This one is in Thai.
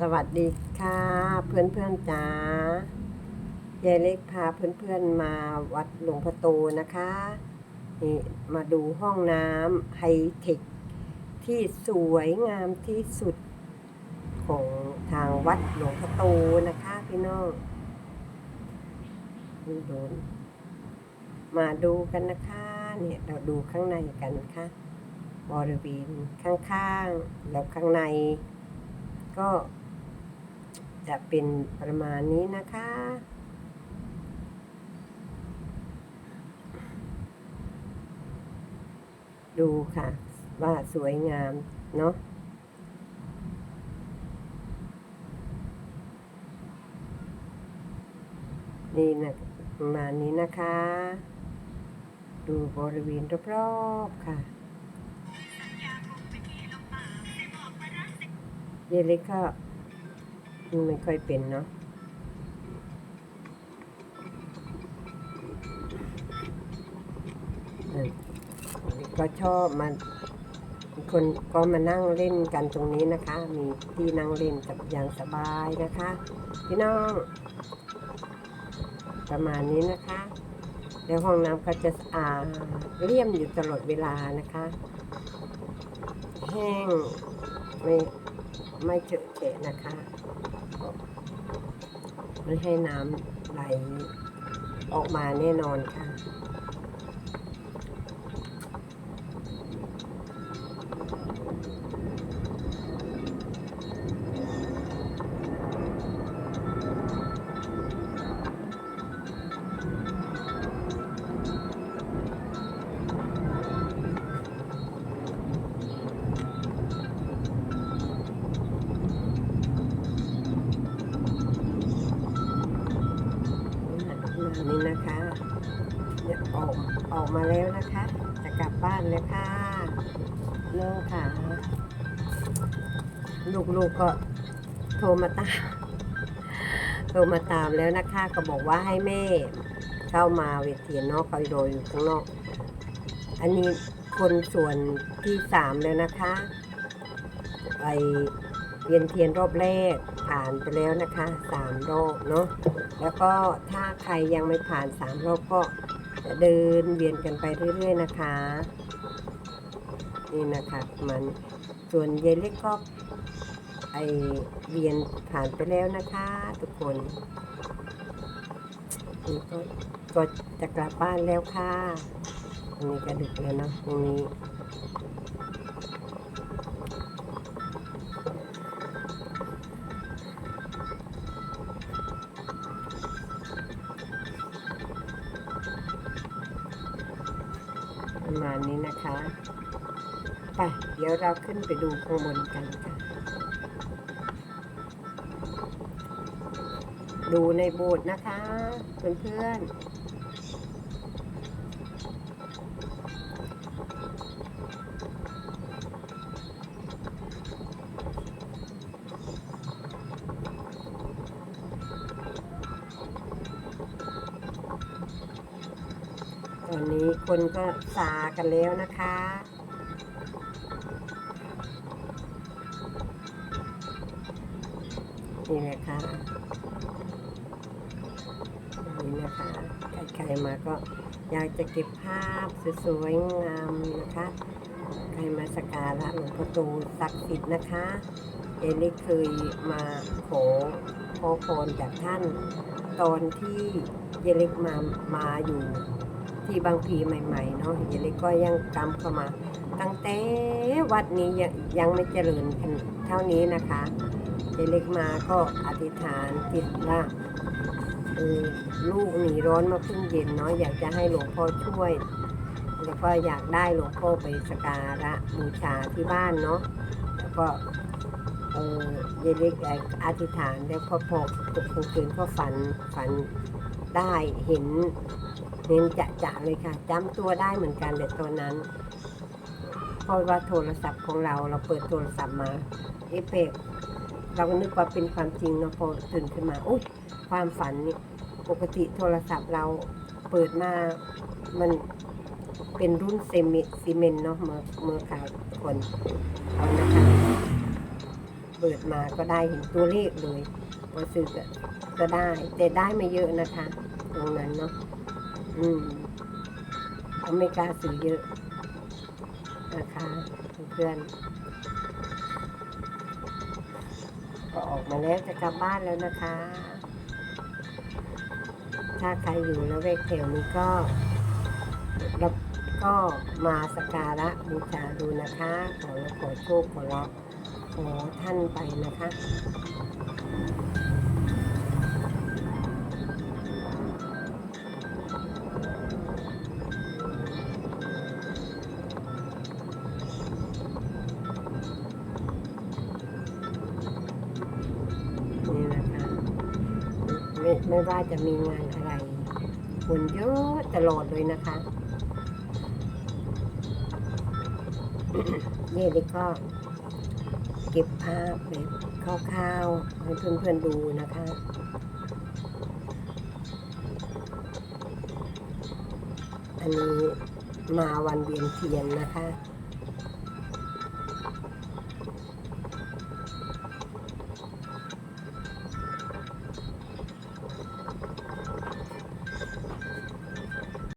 สวัสดีค่ะเพื่อนเพื่อนจ๋ายายเล็กพาเพื่อนเพื่อนๆมาวัดหลวงพ่อโตนะคะนี่มาดูห้องน้ำไฮเทคที่สวยงามที่สุดของทางวัดหลวงพ่อโตนะคะพี่น้องนี่โดนมาดูกันนะคะเนี่ยเราดูข้างในกันค่ะบริเวณข้างๆแล้วข้างในก็ จะเป็นประมาณนี้นะคะ ดูค่ะ ว่าสวยงามเนาะนี่นะประมาณนี้นะคะ ดูบริเวณรอบๆค่ะเยเล็กก็ ไม่ค่อยเป็นเนาะก็ชอบมันคนก็มานั่งเล่นกันตรงนี้นะคะ มีที่นั่งเล่นกับอย่างสบายนะคะ พี่น้อง ประมาณนี้นะคะ แล้วห้องน้ำก็จะสะอาดเลี่ยมอยู่ตลอดเวลานะคะ แห้งไม่ ไม่เฉอะเฉะนะคะ ไม่ให้น้ำไหลออกมาแน่นอนค่ะ อกอกมาแล้วนะคะ จะกลับบ้านแล้วค่ะน้องค่ะ ลูกๆก็โทรมาตามโทรมาตามแล้วนะคะ ก็บอกว่าให้แม่เข้ามาเวทีนอกคอยโดยอยู่ข้างนอก อันนี้คนส่วนที่สามแล้วนะคะไอเวียนเทียนรอบแรกผ่านไปแล้วนะคะสามรอบเนาะแล้วก็ถ้าใครยังไม่ผ่านสามรอบก็ เดินเวียนกันไปเรื่อย ๆ นะคะ นี่นะคะมันส่วนเยายเล็กก็ไอเวียนผ่านไปแล้วนะคะ ทุกคนนี่ก็ก็จะกลับบ้านแล้วค่ะตรงนี้ก็ดึกแล้วเนาะตรงนี้ ประมาณนี้นะคะไปเดี๋ยวเราขึ้นไปดูข้างบนกันค่ะ ดูในโบสถ์นะคะ เพื่อนๆ ตอนนี้คนก็ซากันแล้วนะคะ นี่แหละค่ะนี่นะคะใครๆมาก็อยากจะเก็บภาพสวยๆงามนะคะ ใครมาสักการะหลวงพ่อโตศักดิ์สิทธิ์นะคะเอลิเคยมาขอขอพรจากท่านตอนที่เยเล็กมามาอยู่ ที่บางพีใหม่ๆเนาะเยเล็กก็ยังกำเข้ามา ตั้งแต่วัดนี้ยังยังไม่เจริญเท่านี้นะคะเยเล็กมาก็อธิษฐานจิตว่าเออลูกหนีร้อนมาพิ่งเย็นเนาะอยากจะให้หลวงพ่อช่วย แล้วก็อยากได้หลวงพ่อไปสการะบูชาที่บ้านเนาะแล้วก็เออเยเล็กอธิษฐานแล้วพอพอกลางคืนก็ฝันฝันได้เห็น เห็นจะจะๆเลยค่ะจำตัวได้เหมือนกันแต่ตอนนั้นเพราะว่าโทรศัพท์ของเราเราเปิดโทรศัพท์มาเอฟเฟกเราก็นึกว่าเป็นความจริงเนาะพอตื่นขึ้นมาอุ้ยความฝันนี่ปกติโทรศัพท์เราเปิดมามันเป็นรุ่นเซมิซีเมนเนาะเมื่อเมื่อขายคนเอานะคะเปิดมาก็ได้เห็นตัวเลขเลยพอซื้อก็ก็ได้แต่ได้ไม่เยอะนะคะ ตรงนั้นเนาะ อืมเขาไม่กล้าซื้อเยอะนะคะเพื่อนก็ออกมาแล้วจะกลับบ้านแล้วนะคะ ถ้าใครอยู่แล้วเวกแถวนี้ก็รับก็มาสกการะบูชาดูนะคะ ขอขอโชคขอรับขอท่านไปนะคะ ไม่ไม่ว่าจะมีงานอะไร คนเยอะตลอดเลยนะคะนี่เด็กก็เก็บภาพแบบคร่าวๆให้เพื่อนๆดูนะคะอันนี้มาวันเวียนเทียนนะคะ